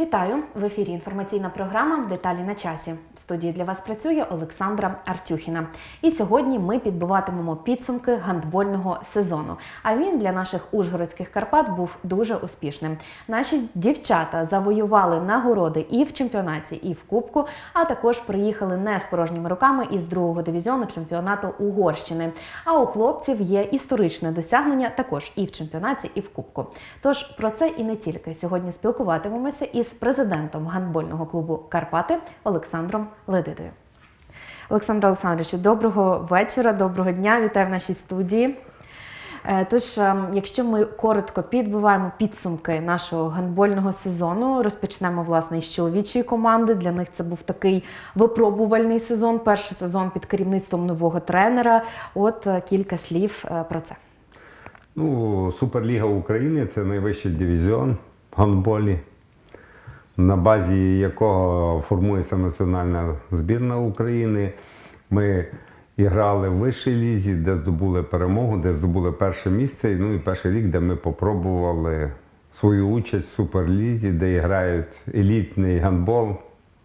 Вітаю в ефірі. Інформаційна програма Деталі на часі. В студії для вас працює Олександра Артюхіна. І сьогодні ми підбиватимемо підсумки гандбольного сезону. А він для наших ужгородських Карпат був дуже успішним. Наші дівчата завоювали нагороди і в чемпіонаті, і в кубку. А також приїхали не з порожніми руками із другого дивізіону чемпіонату Угорщини. А у хлопців є історичне досягнення також і в чемпіонаті, і в кубку. Тож про це і не тільки сьогодні спілкуватимемося із президентом гандбольного клубу Карпати Олександром Ледидою. Олександр Олександровичу, доброго вечора, доброго дня. Вітаю в нашій студії. Е, Тож, е, якщо ми коротко підбиваємо підсумки нашого гандбольного сезону, розпочнемо власне із чоловічої команди. Для них це був такий випробувальний сезон, перший сезон під керівництвом нового тренера. От е, кілька слів про це. Ну, Суперліга України це найвищий дивізіон в гандболі, на базі якого формується національна збірна України. Ми грали в вищій лізі, де здобули перемогу, де здобули перше місце. Ну і перший рік, де ми попробували свою участь в суперлізі, де грають елітний гандбол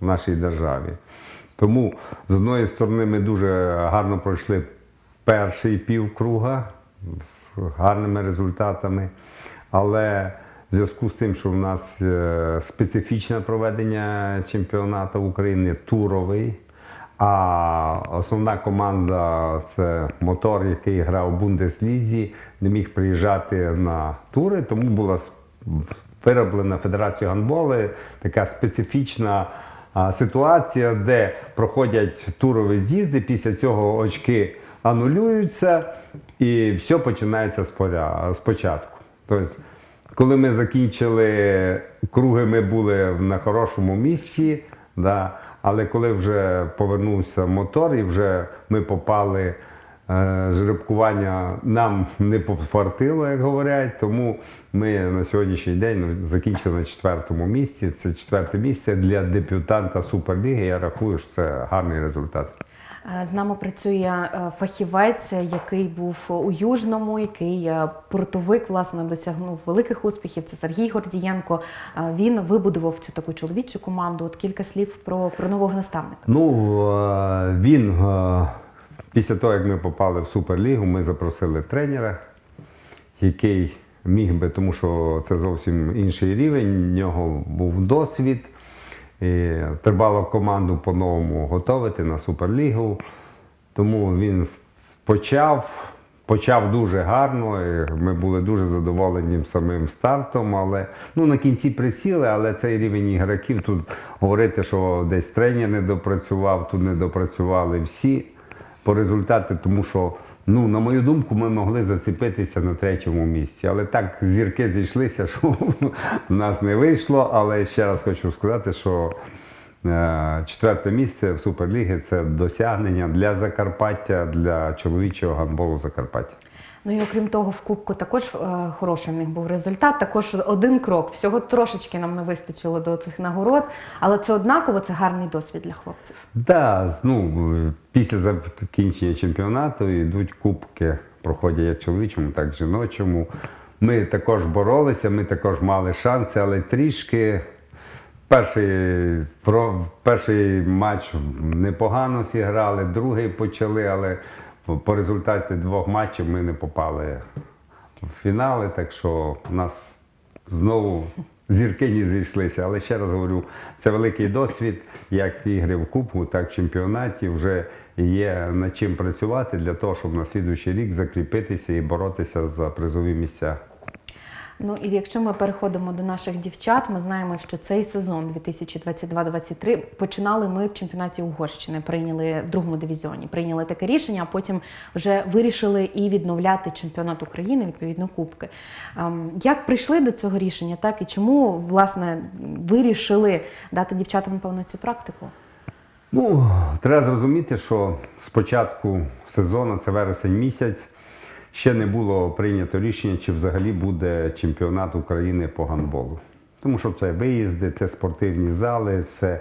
в нашій державі. Тому з одної сторони ми дуже гарно пройшли перший півкруга з гарними результатами. Але в зв'язку з тим, що в нас е, специфічне проведення чемпіонату України туровий, а основна команда це мотор, який грав в Бундеслізі, не міг приїжджати на тури, тому була вироблена Федерація гандболи така специфічна ситуація, де проходять турові з'їзди, після цього очки анулюються і все починається спочатку. Тобто, коли ми закінчили круги, ми були на хорошому місці, да, але коли вже повернувся мотор і вже ми попали е, жеребкування, нам не пофартило, як говорять, тому ми на сьогоднішній день закінчили на четвертому місці. Це четверте місце для дебютанта Суперліги. Я рахую, що це гарний результат. Е, З нами працює е, фахівець, який був у Южному, який е, портовик власне досягнув великих успіхів. Це Сергій Гордієнко. Він вибудував цю таку чоловічу команду. От кілька слів про, про нового наставника. Ну, він після того, як ми попали в Суперлігу, ми запросили тренера, який міг би, тому що це зовсім інший рівень, в нього був досвід. І треба команду по-новому готувати на Суперлігу. Тому він почав, почав дуже гарно. і Ми були дуже задоволені самим стартом. Але ну, на кінці присіли, але цей рівень ігроків тут говорити, що десь тренер не допрацював, тут не допрацювали всі по результату, тому що, ну, на мою думку, ми могли зацепитися на третьому місці. Але так зірки зійшлися, що в нас не вийшло. Але ще раз хочу сказати, що е, четверте місце в Суперлігі це досягнення для Закарпаття, для чоловічого гандболу Закарпаття. Ну і окрім того, в Кубку також е, хороший них був результат. Також один крок. Всього трошечки нам не вистачило до цих нагород, але це однаково це гарний досвід для хлопців. Да, ну, після закінчення чемпіонату йдуть кубки, проходять як чоловічому, так і жіночому. Ми також боролися, ми також мали шанси, але трішки. Перший, перший матч непогано зіграли, другий почали, але по, результаті двох матчів ми не попали в фінали, так що у нас знову зірки не зійшлися. Але ще раз говорю, це великий досвід, як ігри в Кубку, так і в чемпіонаті. Вже є над чим працювати для того, щоб на слідуючий рік закріпитися і боротися за призові місця. Ну і якщо ми переходимо до наших дівчат, ми знаємо, що цей сезон 2022-2023 починали ми в чемпіонаті Угорщини, прийняли в другому дивізіоні, прийняли таке рішення, а потім вже вирішили і відновляти чемпіонат України, відповідно кубки. Ем, Як прийшли до цього рішення, так і чому власне вирішили дати дівчатам напевно цю практику? Ну, треба зрозуміти, що з початку сезону, це вересень місяць, ще не було прийнято рішення, чи взагалі буде чемпіонат України по гандболу. Тому що це виїзди, це спортивні зали, це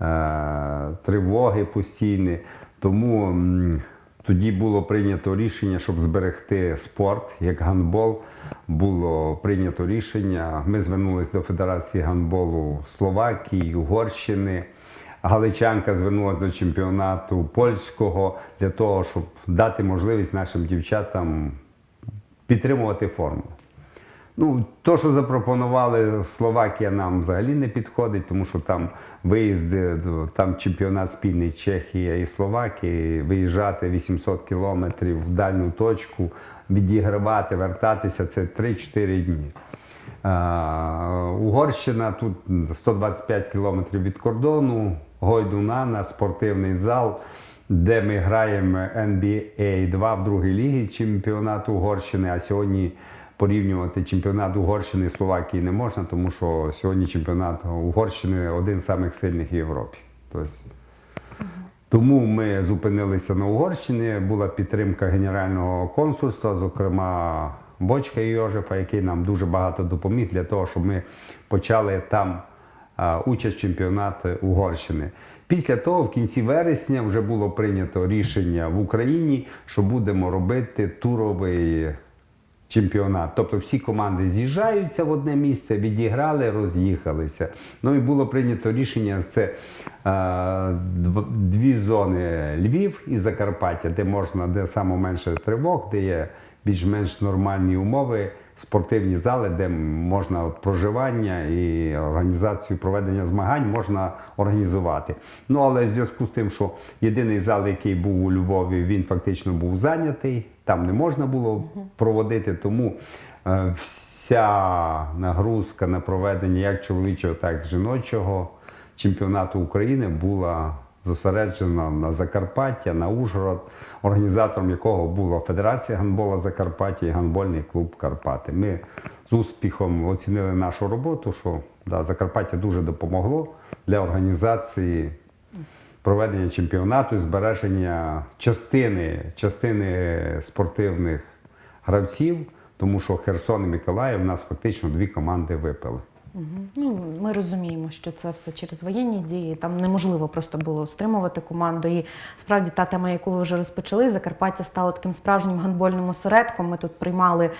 е, тривоги постійні. Тому м, Тоді було прийнято рішення, щоб зберегти спорт як гандбол. Було прийнято рішення. Ми звернулися до Федерації гандболу Словакії, Угорщини. Галичанка звернулася до чемпіонату польського для того, щоб дати можливість нашим дівчатам підтримувати форму. Ну, то, що запропонували Словакія, нам взагалі не підходить, тому що там виїзди, там чемпіонат спільний Чехія і Словакії, виїжджати 800 кілометрів в дальню точку, відігравати, вертатися це 3-4 дні. А, Угорщина тут 125 кілометрів від кордону, Гойдунана, спортивний зал, де ми граємо NBA 2 в другій лігі чемпіонату Угорщини. А сьогодні порівнювати чемпіонат Угорщини і Словакії не можна, тому що сьогодні чемпіонат Угорщини один з самих сильних в Європі. Тобто, тому ми зупинилися на Угорщині. Була підтримка генерального консульства, зокрема Бочка Йожефа, який нам дуже багато допоміг для того, щоб ми почали там участь в чемпіонаті Угорщини. Після того, в кінці вересня, вже було прийнято рішення в Україні, що будемо робити туровий чемпіонат. Тобто всі команди з'їжджаються в одне місце, відіграли, роз'їхалися. Ну і було прийнято рішення це дві зони Львів і Закарпаття, де можна, де саме менше тривог, де є більш-менш нормальні умови, спортивні зали, де можна проживання і організацію проведення змагань можна організувати. Ну але в зв'язку з тим, що єдиний зал, який був у Львові, він фактично був зайнятий, там не можна було проводити, тому е, вся нагрузка на проведення як чоловічого, так і жіночого чемпіонату України була зосереджена на Закарпаття, на Ужгород, організатором якого була Федерація гандбола Закарпаття і гандбольний клуб Карпати. Ми з успіхом оцінили нашу роботу, що да, Закарпаття дуже допомогло для організації проведення чемпіонату і збереження частини, частини спортивних гравців, тому що Херсон і Миколаїв у нас фактично дві команди випили. Ну, ми розуміємо, що це все через воєнні дії. Там неможливо просто було стримувати команду. І справді та тема, яку ви вже розпочали, Закарпаття стало таким справжнім гандбольним осередком. Ми тут приймали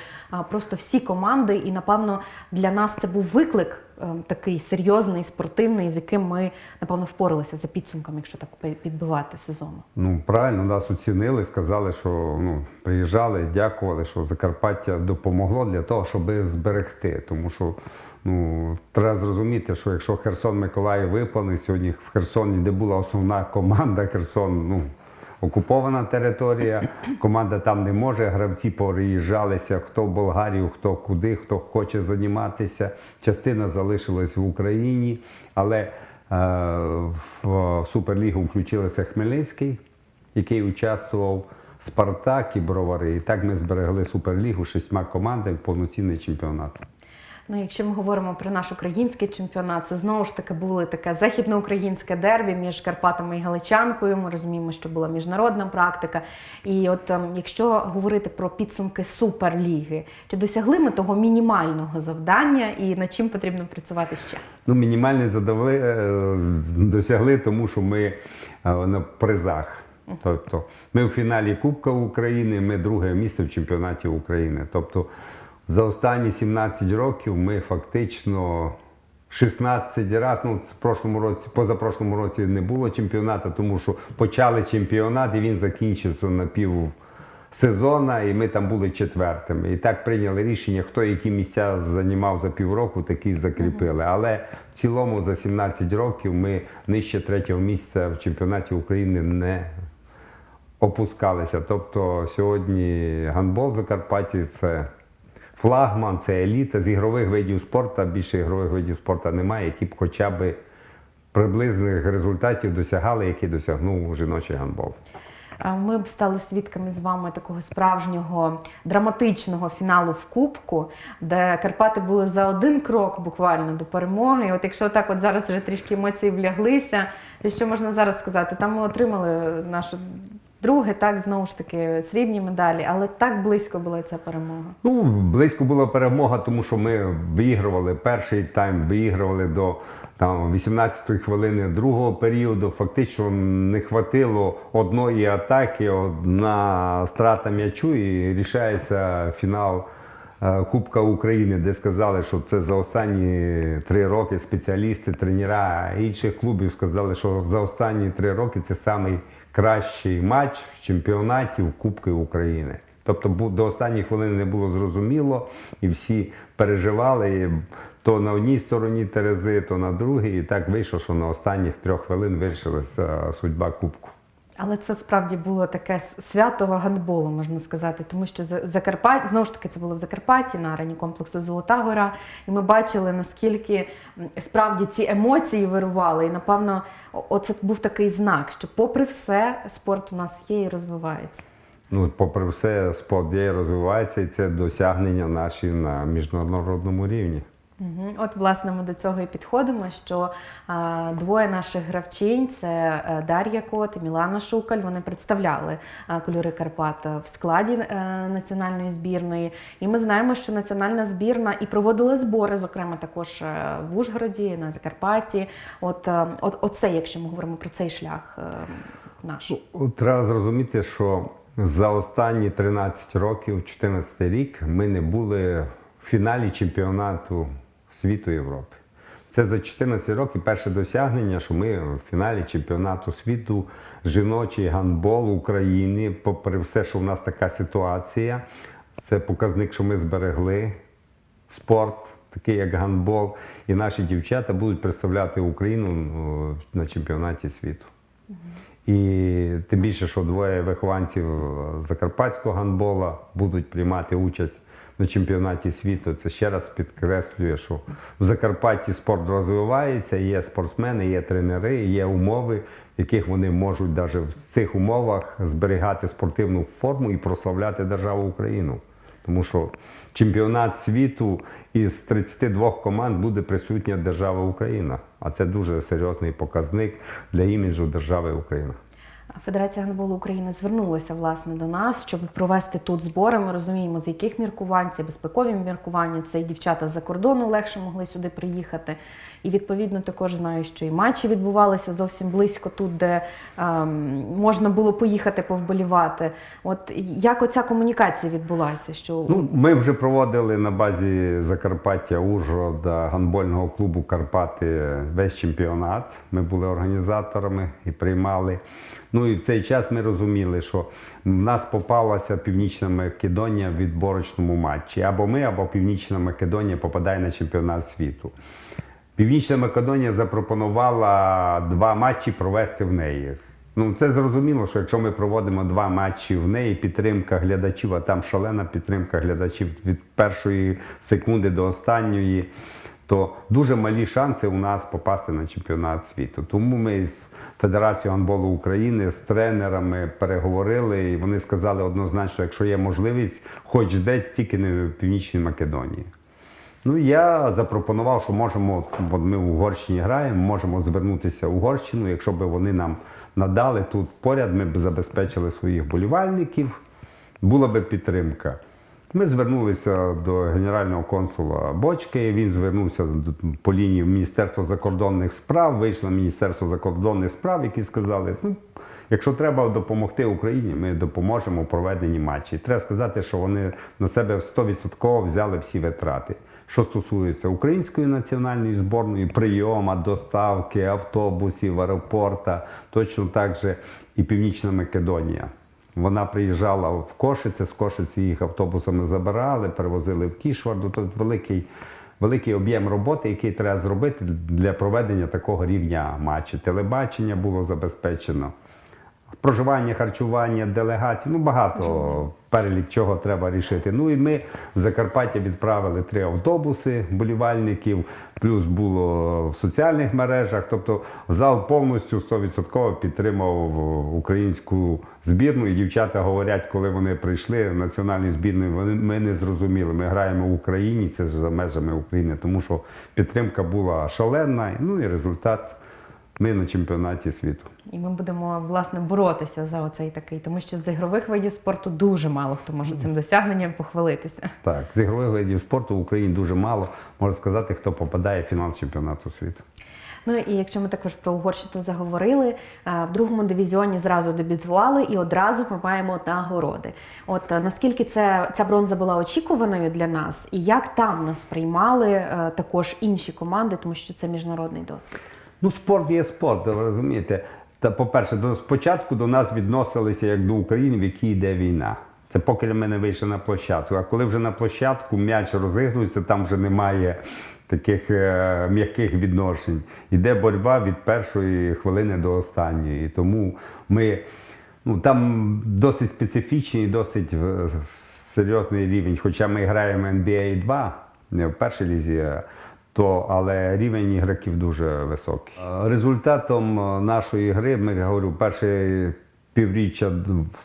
просто всі команди, і напевно для нас це був виклик е, такий серйозний, спортивний, з яким ми напевно впоралися за підсумками, якщо так підбивати сезону. Ну, правильно, нас оцінили, сказали, що ну, приїжджали, дякували, що Закарпаття допомогло для того, щоб зберегти. Тому що ну, треба зрозуміти, що якщо Херсон Миколаїв випали, сьогодні в Херсоні, де була основна команда, Херсон, ну. Окупована територія, команда там не може. Гравці переїжджалися хто в Болгарію, хто куди, хто хоче займатися. Частина залишилась в Україні, але е, в Суперлігу включилися Хмельницький, який участвував Спартак і Бровари. І так ми зберегли Суперлігу шістьма командами повноцінний чемпіонат. Ну, якщо ми говоримо про наш український чемпіонат, це знову ж таки було таке західноукраїнське дербі між Карпатами і Галичанкою. Ми розуміємо, що була міжнародна практика. І от ем, якщо говорити про підсумки суперліги, чи досягли ми того мінімального завдання і над чим потрібно працювати ще? Ну, мінімальний задоволи е, досягли, тому що ми е, на призах. Тобто ми в фіналі Кубка України, ми друге місце в чемпіонаті України. Тобто за останні 17 років ми фактично 16 разів, ну в прошлому році, позапрошлому році не було чемпіонату, тому що почали чемпіонат і він закінчився на пів сезона, і ми там були четвертими. І так прийняли рішення, хто які місця займав за півроку, такі закріпили. Але в цілому за 17 років ми нижче третього місця в чемпіонаті України не опускалися. Тобто сьогодні гандбол в Закарпатті це флагман, це еліта з ігрових видів спорту. Більше ігрових видів спорту немає, які б хоча б приблизних результатів досягали, які досягнув жіночий гандбол. Ми б стали свідками з вами такого справжнього драматичного фіналу в Кубку, де Карпати були за один крок буквально до перемоги. І от якщо так от зараз вже трішки емоції вляглися, що можна зараз сказати? Там ми отримали нашу Друге, так, знову ж таки, срібні медалі, але так близько була ця перемога. Ну, близько була перемога, тому що ми виігрували перший тайм, виігрували до там, 18-ї хвилини другого періоду. Фактично не хватило одної атаки, одна страта м'ячу і рішається фінал е, Кубка України, де сказали, що це за останні три роки спеціалісти, тренера інших клубів сказали, що за останні три роки це найкращий матч в чемпіонаті в Кубки України. Тобто до останньої хвилини не було зрозуміло, і всі переживали то на одній стороні Терези, то на другій. І так вийшло, що на останніх трьох хвилин вирішилася судьба Кубку. Але це справді було таке с- свято гандболу, можна сказати, тому що За- Закарпаття, знову ж таки, це було в Закарпатті на арені комплексу Золота Гора. І ми бачили, наскільки справді ці емоції вирували. І напевно, оце був такий знак, що, попри все, спорт у нас є і розвивається. Ну, попри все, спорт є і розвивається, і це досягнення наші на міжнародному рівні. От, власне, ми до цього і підходимо, що а, двоє наших гравчинь це е, Дар'я Кот і Мілана Шукаль. Вони представляли а, кольори Карпат в складі е, національної збірної. І ми знаємо, що національна збірна і проводила збори, зокрема також е, в Ужгороді, на Закарпатті. От, от, оце, якщо ми говоримо про цей шлях наш. Треба зрозуміти, що за останні 13 років, 14 рік, ми не були в фіналі чемпіонату світу Європи. Це за 14 років перше досягнення, що ми в фіналі чемпіонату світу жіночий гандбол України, попри все, що в нас така ситуація, це показник, що ми зберегли спорт, такий як гандбол, і наші дівчата будуть представляти Україну ну, на чемпіонаті світу. І тим більше, що двоє вихованців закарпатського гандбола будуть приймати участь на чемпіонаті світу. Це ще раз підкреслює, що в Закарпатті спорт розвивається, є спортсмени, є тренери, є умови, яких вони можуть навіть в цих умовах зберігати спортивну форму і прославляти державу Україну. Тому що чемпіонат світу із 32 команд буде присутня держава Україна. А це дуже серйозний показник для іміджу держави Україна. Федерація гандболу України звернулася власне до нас, щоб провести тут збори. Ми розуміємо, з яких міркувань це безпекові міркування. Це і дівчата з-за кордону легше могли сюди приїхати. І відповідно також знаю, що і матчі відбувалися зовсім близько тут, де ем, можна було поїхати повболівати. От як оця комунікація відбулася? Що Ну, ми вже проводили на базі Закарпаття Ужгорода гандбольного клубу Карпати весь чемпіонат. Ми були організаторами і приймали. Ну і в цей час ми розуміли, що в нас попалася Північна Македонія в відборочному матчі. Або ми, або Північна Македонія попадає на чемпіонат світу. Північна Македонія запропонувала два матчі провести в неї. Ну, це зрозуміло, що якщо ми проводимо два матчі в неї, підтримка глядачів, а там шалена підтримка глядачів від першої секунди до останньої, то дуже малі шанси у нас попасти на чемпіонат світу. Тому ми з Федерацією гандболу України, з тренерами переговорили, і вони сказали однозначно, якщо є можливість, хоч де тільки не в Північній Македонії. Ну, я запропонував, що можемо, от ми в Угорщині граємо, можемо звернутися в Угорщину, якщо б вони нам надали тут поряд, ми б забезпечили своїх болівальників, була б підтримка. Ми звернулися до генерального консула Бочки, він звернувся по лінії Міністерства закордонних справ, вийшло Міністерство закордонних справ, які сказали, ну, якщо треба допомогти Україні, ми допоможемо в проведенні матчі. Треба сказати, що вони на себе 100% взяли всі витрати. Що стосується української національної зборної, прийома, доставки, автобусів, аеропорта, точно так же і Північна Македонія. Вона приїжджала в Кошице, з Кошиці їх автобусами забирали, перевозили в Кішварду. Тобто великий, великий об'єм роботи, який треба зробити для проведення такого рівня матчу. Телебачення було забезпечено. Проживання, харчування, делегації, ну багато перелік чого треба рішити. Ну і ми в Закарпаття відправили три автобуси болівальників, плюс було в соціальних мережах. Тобто зал повністю 100% підтримав українську збірну. І дівчата говорять, коли вони прийшли в національну збірну, вони ми не зрозуміли. Ми граємо в Україні, це за межами України, тому що підтримка була шалена. Ну і результат ми на чемпіонаті світу. І ми будемо власне боротися за оцей такий, тому що з ігрових видів спорту дуже мало хто може цим досягненням похвалитися. Так, з ігрових видів спорту в Україні дуже мало, можна сказати, хто попадає в фінал чемпіонату світу. Ну і якщо ми також про Угорщину заговорили, е, в другому дивізіоні зразу дебютували і одразу ми маємо нагороди. От е, наскільки це ця бронза була очікуваною для нас, і як там нас приймали е, також інші команди, тому що це міжнародний досвід. Ну, спорт є спорт, ви розумієте. Та, по-перше, до спочатку до нас відносилися як до України, в якій йде війна. Це поки ми не вийшли на площадку. А коли вже на площадку м'яч розігрується, там вже немає таких е, м'яких відношень. Іде боротьба від першої хвилини до останньої. І тому ми ну, там досить специфічний, досить е, серйозний рівень. Хоча ми граємо NBA 2, не в першій лізі, то, але рівень ігроків дуже високий. Е, Результатом е, нашої гри, ми говорю, перше півріччя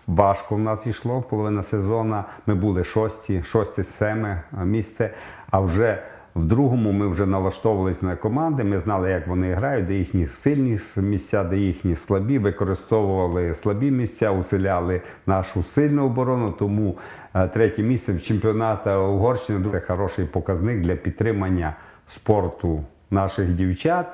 важко в нас йшло, половина сезону. Ми були шості, шосте, семе місце. А вже в другому ми вже налаштовувалися на команди. Ми знали, як вони грають, де їхні сильні місця, де їхні слабі. Використовували слабі місця, усиляли нашу сильну оборону. Тому е, третє місце в чемпіонаті Угорщини це хороший показник для підтримання спорту наших дівчат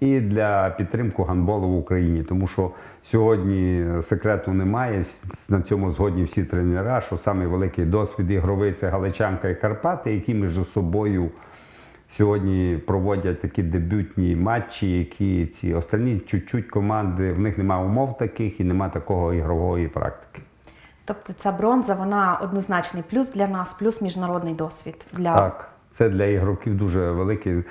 і для підтримки гандболу в Україні. Тому що сьогодні секрету немає. На цьому згодні всі тренера, що самий великий досвід ігровий це Галичанка і Карпати, які між собою сьогодні проводять такі дебютні матчі, які ці останні чуть-чуть команди, в них немає умов таких і немає такого ігрової практики. Тобто ця бронза вона однозначний плюс для нас, плюс міжнародний досвід для Так, це для ігроків дуже великий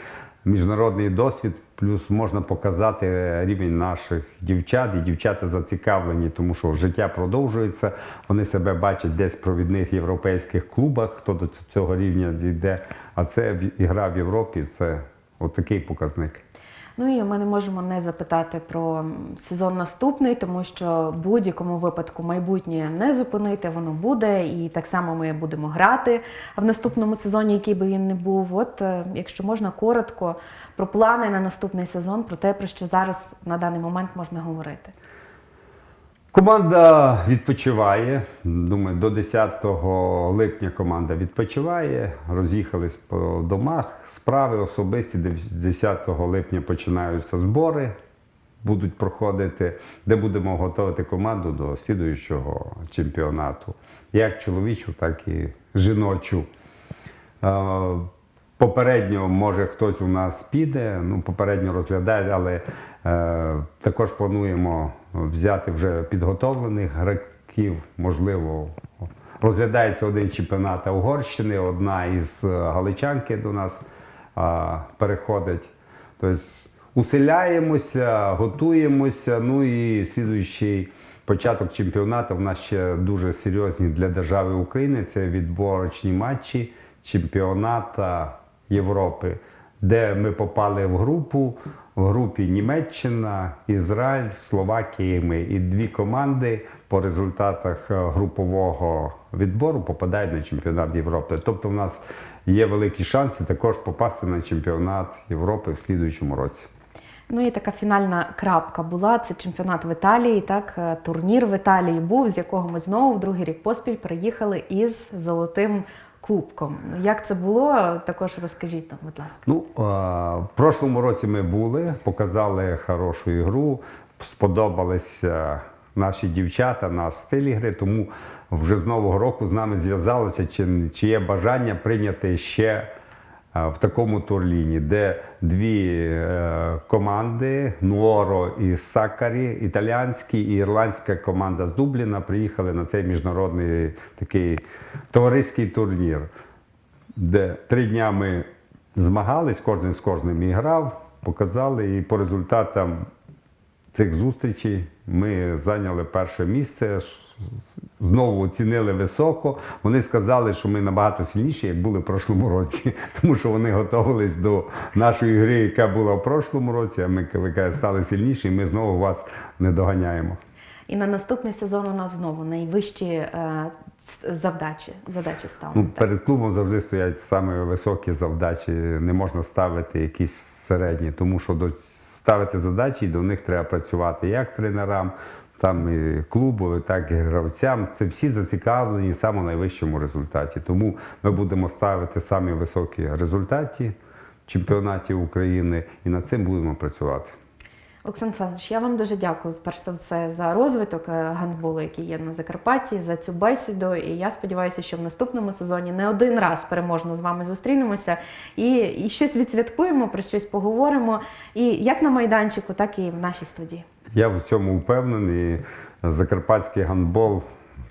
міжнародний досвід. Плюс можна показати рівень наших дівчат, і дівчата зацікавлені, тому що життя продовжується. Вони себе бачать десь в провідних європейських клубах, хто до цього рівня дійде. А це ігра в Європі це отакий показник. Ну і ми не можемо не запитати про сезон наступний, тому що в будь-якому випадку майбутнє не зупинити, воно буде, і так само ми будемо грати в наступному сезоні, який би він не був. От е, якщо можна коротко про плани на наступний сезон, про те, про що зараз на даний момент можна говорити. Команда відпочиває. Думаю, до 10 липня команда відпочиває. Роз'їхались по домах. Справи особисті. 10 липня починаються збори. Будуть проходити, де будемо готувати команду до слідуючого чемпіонату, як чоловічу, так і жіночу. Е, Попередньо, може, хтось у нас піде, ну, попередньо розглядає, але е, також плануємо взяти вже підготовлених гравців. Можливо, розглядається один чемпіонат Угорщини, одна із е, галичанки до нас е, переходить. Тобто усиляємося, готуємося. Ну і слідуючий початок чемпіонату в нас ще дуже серйозні для держави України. Це відборочні матчі чемпіоната Європи, де ми попали в групу. В групі Німеччина, Ізраїль, Словакія. Ми і дві команди по результатах е, групового відбору попадають на чемпіонат Європи. Тобто, в нас є великі шанси також попасти на чемпіонат Європи в слідуючому році. Ну і така фінальна крапка була. Це чемпіонат в Італії. Так, е, турнір в Італії був, з якого ми знову в другий рік поспіль приїхали із золотим кубком. Як це було? Також розкажіть нам, будь ласка. Ну, в прошлому році ми були, показали хорошу ігру, сподобалися наші дівчата, наш стиль ігри, тому вже з Нового року з нами зв'язалися, чи, чи є бажання прийняти ще в такому турліні, де дві е, команди Нуоро і Сакарі, італіянські і ірландська команда з Дубліна приїхали на цей міжнародний такий товариський турнір де три дня ми змагались, кожен з кожним і грав, показали, і по результатам цих зустрічей ми зайняли перше місце. Знову оцінили високо. Вони сказали, що ми набагато сильніші, як були в прошлому році, тому що вони готувались до нашої гри, яка була в прошлому році. А ми ви стали сильніші, і ми знову вас не доганяємо. І на наступний сезон у нас знову найвищі е, завдачі, задачі ставлять. Ну, перед клубом завжди стоять саме високі завдачі. Не можна ставити якісь середні, тому що до ставити задачі, і до них треба працювати як тренерам, там і клубу, так і гравцям. Це всі зацікавлені саме найвищому результаті. Тому ми будемо ставити самі високі результати чемпіонатів України і над цим будемо працювати. Олександр Олександрович, я вам дуже дякую перш за все за розвиток е, гандболу, який є на Закарпатті, за цю бесіду. І я сподіваюся, що в наступному сезоні не один раз переможно з вами зустрінемося і, і щось відсвяткуємо, про щось поговоримо. І як на майданчику, так і в нашій студії. Я в цьому впевнений. Закарпатський гандбол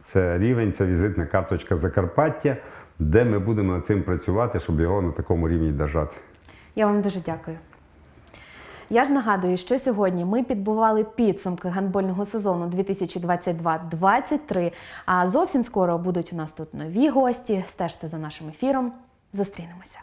це рівень, це візитна карточка Закарпаття, де ми будемо над цим працювати, щоб його на такому рівні держати. Я вам дуже дякую. Я ж нагадую, що сьогодні ми підбували підсумки гандбольного сезону 2022-23. А зовсім скоро будуть у нас тут нові гості. Стежте за нашим ефіром. Зустрінемося.